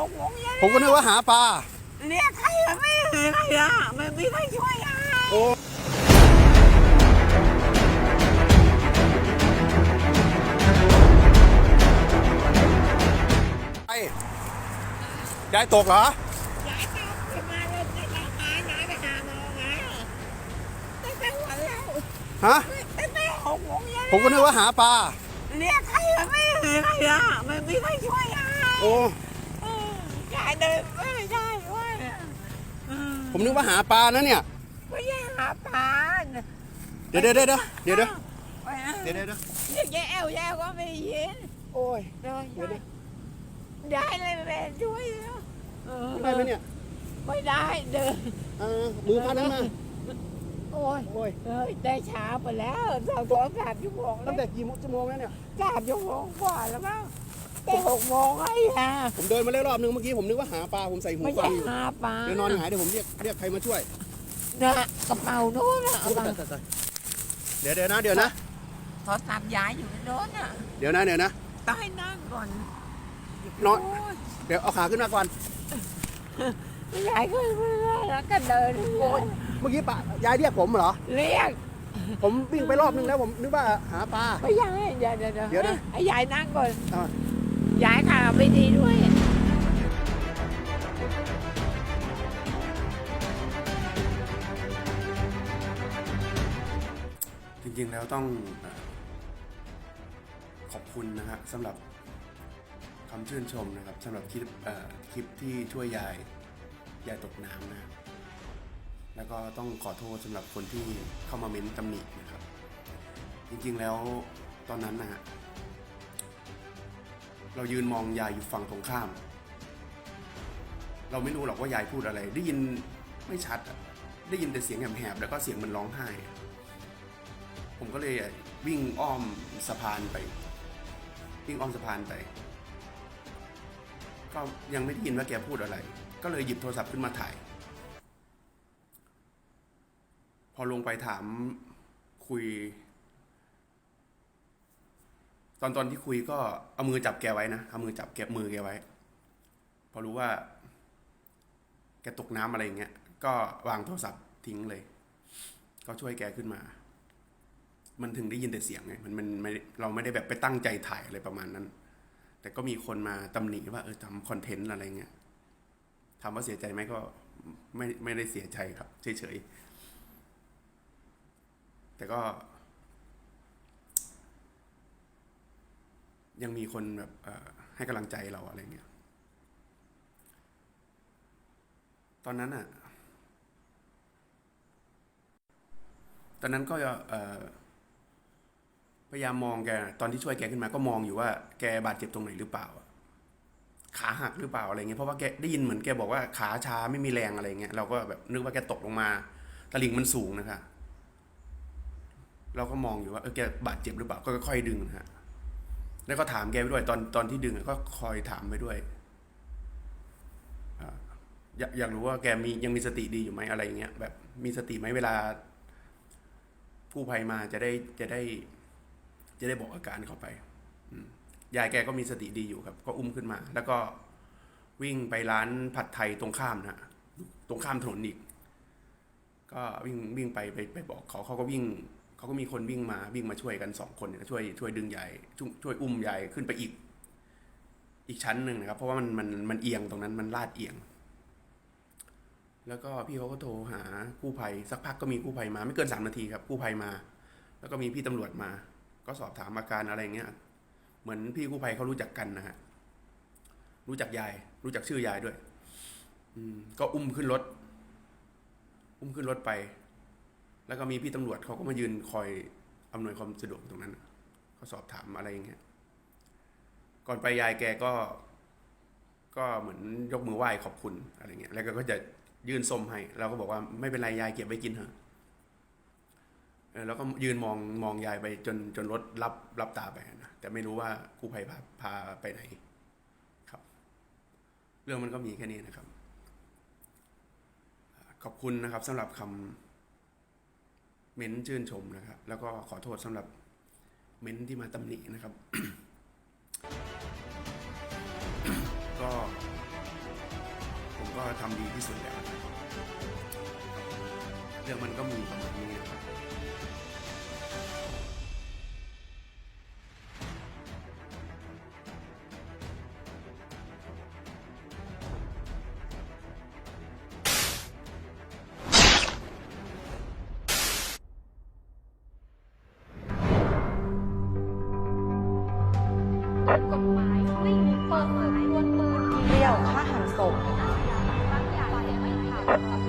หกโมงเย็นผมก็นึกว่าหาปลาเรียกใครอะไม่เห็นใครอะไม่มีใครช่วยอะโอ้ไอ้ยายตกเหรอ ยายตามไปมาเลยไม่ตามมายายไปหาหมอไงตั้งแต่วันแล้วฮะตั้งแต่หกโมงเย็นผมก็นึกว่าหาปลาเรียกใครอะไม่เห็นใครอะไม่มีใครช่วยอะโอ้ เออยายเดินไม่ได้ด้วยอะเออผมนึกว่าหาปลานะเนี่ย ไม่ใช่หาปลาน่ะเดี๋ยวเดี๋ยวเดี๋ยวเดี๋ยวเดี๋ยวไปนะเดี๋ยวเดี๋ยวเดี๋ยวเรียกแย่วแย่ก็ไม่ยินโอ้ยเดินเดี๋ยวดิยายเลยแม่ช่วยแล้วเออได้ไหมเนี่ยไม่ได้เดินเออมือพันนั้นมาโอ้ยโอ้ยเอ้ยได้ช้าไปแล้วสองสองสามชั่วโมงแล้ตั้วงแต่กี่โมงชั่วโมงแล้วเนี่ย สามชั่วโมงกว่าแล้วมั้ง แต่หกโมงไอ้ห่าผมเดินมาแล้วรอบนึงเมื่อกี้ผมนึกว่าหาปลาผมใส่หูไม่ฟัใช่งอยู่หาปลาเดี๋ยวนอนหงายเดี๋ยวผมเรียกเรียกใครมาช่วยเนี่ยกระเป๋าโน้นน่ะเอามาเดี๋ยวเดี๋ยวนะเดี๋ยวนะโทรศัพท์ยายอยู่ในโน้นน่ะเดี๋ยวนะเดี๋ยวนะ ต้องให้นั่งก่อนนอน โยเดี๋ยวเอาขาขึ้นมาก่อนยายก็เมื่อยแล้วก็เดินโอ้ยเมื่อกี้ปะยายเรียกผมเหรอ เรียกผมวิ่งไปรอบนึงแล้วผมนึกว่าหาปลา ไม่ใช่เดี๋ยวเดี๋ยวเดี๋ยวนะ ไอ้ยายนั่งก่อน อะ ยายขาไม่ดีด้วย จริงๆแล้วต้องขอบคุณนะฮะสำหรับคำชื่นชมนะครับสำหรับคลิปคลิปที่ช่วยยายยายตกน้ำนะแล้วก็ต้องขอโทษสำหรับคนที่เข้ามาเม้นตำหนินะครับ จริงๆแล้วตอนนั้นนะฮะ เรายืนมองยายอยู่ฝั่งตรงข้าม เราไม่รู้หรอกว่ายายพูดอะไร ได้ยินไม่ชัด ได้ยินแต่เสียงแหบๆแล้วก็เสียงมันร้องไห้ ผมก็เลยวิ่งอ้อมสะพานไป วิ่งอ้อมสะพานไป ก็ยังไม่ได้ยินว่าแกพูดอะไร ก็เลยหยิบโทรศัพท์ขึ้นมาถ่าย พอลงไปถามคุย ตอนตอนที่คุยก็เอามือจับแกไว้นะเอามือจับแกมือแกไว้ พอรู้ว่า แกตกน้ำอะไรอย่างเงี้ย ก็วางโทรศัพท์ทิ้งเลย ก็ช่วยแกขึ้นมา มันถึงได้ยินแต่เสียงไงมันมันไม่เราไม่ได้แบบไปตั้งใจถ่ายอะไรประมาณนั้น แต่ก็มีคนมาตำหนิว่าเออทำคอนเทนต์อะไรเงี้ยถามว่าเสียใจไหมก็ไม่ไม่ได้เสียใจครับเฉยๆแต่ก็ ยังมีคนแบบให้กำลังใจเราอะไรเงี้ย ตอนนั้นอะตอนนั้นก็พยายามมองแก ตอนที่ช่วยแกขึ้นมาก็มองอยู่ว่าแกบาดเจ็บตรงไหนหรือเปล่า ขาหักหรือเปล่าอะไรเงี้ย เพราะว่าแกได้ยินเหมือนแกบอกว่าขาชาไม่มีแรงอะไรเงี้ย เราก็แบบนึกว่าแกตกลงมา ตะลิ่งมันสูงนะคะ เราก็มองอยู่ว่าเออแกบาดเจ็บหรือเปล่า ก็ค่อยๆดึงนะฮะ แล้วก็ถามแกไปด้วย ตอนตอนที่ดึงก็คอยถามไปด้วยอยากอยากรู้ว่าแกมียังมีสติดีอยู่ไหมอะไรเงี้ยแบบมีสติไหมเวลาผู้ภัยมาจะได้จะได้ จะได้บอกอาการเขาไปยายแกก็มีสติดีอยู่ครับ ก็อุ้มขึ้นมา แล้วก็วิ่งไปร้านผัดไทยตรงข้ามนะตรงข้ามถนนอีก ก็วิ่งวิ่งไปไปไปบอกเขาเขาก็วิ่ง เขาก็มีคนวิ่งมาวิ่งมาช่วยกันสองคนเนี่ยช่วยช่วยดึงยายช่วยช่วยอุ้มยายขึ้นไปอีก อีกชั้นหนึ่งนะครับ เพราะว่ามันมันมันเอียงตรงนั้นมันลาดเอียง แล้วก็พี่เขาก็โทรหากู้ภัยสักพักก็มีกู้ภัยมาไม่เกินสามนาทีครับกู้ภัยมา แล้วก็มีพี่ตำรวจมา ก็สอบถามอาการอะไรเงี้ยเหมือนพี่กู้ภัยเขารู้จักกันนะฮะรู้จักยาย รู้จักชื่อยายด้วย อืม ก็อุ้มขึ้นรถ อุ้มขึ้นรถไป แล้วก็มีพี่ตำรวจเขาก็มายืนคอยอำนวยความสะดวกตรงนั้นน่ะก็สอบถามอะไรอย่างเงี้ยก่อนไปยายแกก็ ก็เหมือนยกมือไหว้ขอบคุณอะไรเงี้ยแล้วก็จะยื่นส้มให้เราก็บอกว่าไม่เป็นไรยายเก็บไว้กินเถอะแล้วก็ยืนมองมองยายไปจนจนรถรับรับตาไปนะแต่ไม่รู้ว่ากู้ภัยพาพาไปไหนครับ เรื่องมันก็มีแค่นี้นะครับ ขอบคุณนะครับสำหรับคำ เม้นชื่นชมนะครับ แล้วก็ขอโทษสำหรับเม้นที่มาตำหนินะครับ ก็ผมก็ทำดีที่สุดแล้วนะครับเรื่องมันก็มีประมาณนี้นะครับ บางอย่างไม่ทำ